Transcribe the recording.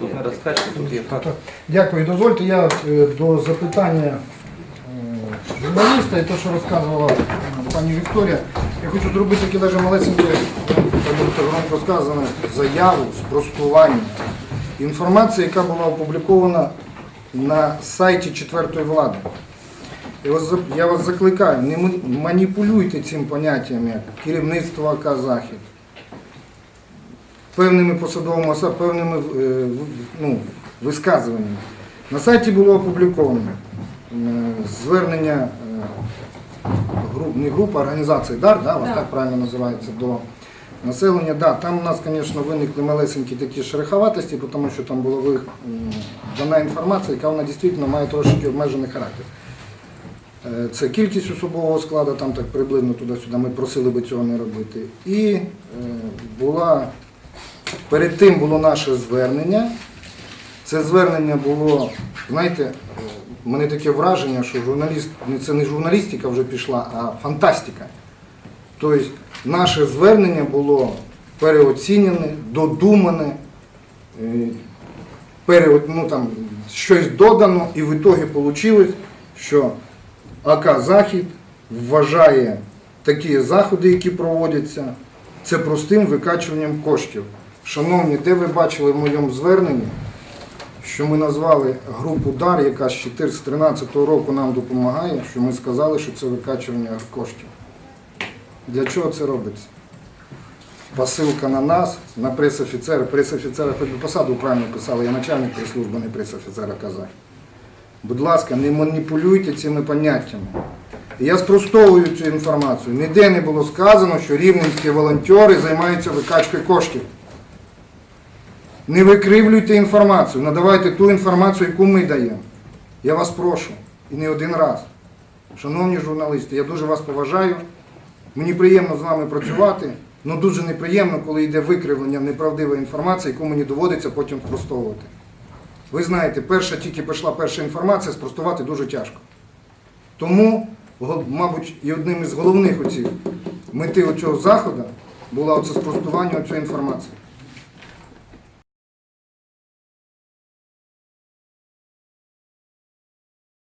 Тут не розкажете, тут є факт. Дякую. Дозвольте я е, до запитання е, журналіста і те, що розказувала е, пані Вікторія. Я хочу зробити таке навіть малесеньке, так буде громко сказано, заяву, спростування. Інформація, яка була опублікована на сайті четвертої влади. Я вас, я вас закликаю, не маніпулюйте цим поняттям як керівництво АК Захід певними посадовими особами, певними е, ну, висказуваннями. На сайті було опубліковано е, звернення е, груп, не група, а організації ДАР, да, вас Да. так правильно називається, до населення. Да, там у нас, звісно, виникли малесенькі такі шероховатості, тому що там була дана інформація, яка вона дійсно має трошки обмежений характер. Це кількість особового складу, там так приблизно туди-сюди, ми просили би цього не робити. І була, перед тим було наше звернення. Це звернення було, знаєте, е, в мене таке враження, що журналіст, це не журналістика вже пішла, а фантастика. Тобто наше звернення було переоцінене, додумане, е, пере, ну, там, щось додано, і в ітогі вийшло, що АК Захід вважає такі заходи, які проводяться, це простим викачуванням коштів. Шановні, де ви бачили в моєму зверненні, що ми назвали групу ДАР, яка з 2013 року нам допомагає, що ми сказали, що це викачування коштів. Для чого це робиться? Посилка на нас, на прес-офіцера. Прес-офіцера хоч би посаду правильно писали, я начальник прес-служби, не прес-офіцера казах. Будь ласка, не маніпулюйте цими поняттями. Я спростовую цю інформацію. Ніде не було сказано, що рівненські волонтери займаються викачкою коштів. Не викривлюйте інформацію, надавайте ту інформацію, яку ми даємо. Я вас прошу. І не один раз. Шановні журналісти, я дуже вас поважаю. Мені приємно з вами працювати, але дуже неприємно, коли йде викривлення неправдивої інформації, яку мені доводиться потім спростовувати. Ви знаєте, перша тільки пішла перша інформація, спростувати дуже тяжко. Тому, мабуть, і одним із головних оцих мети цього заходу було оце спростування цієї інформації.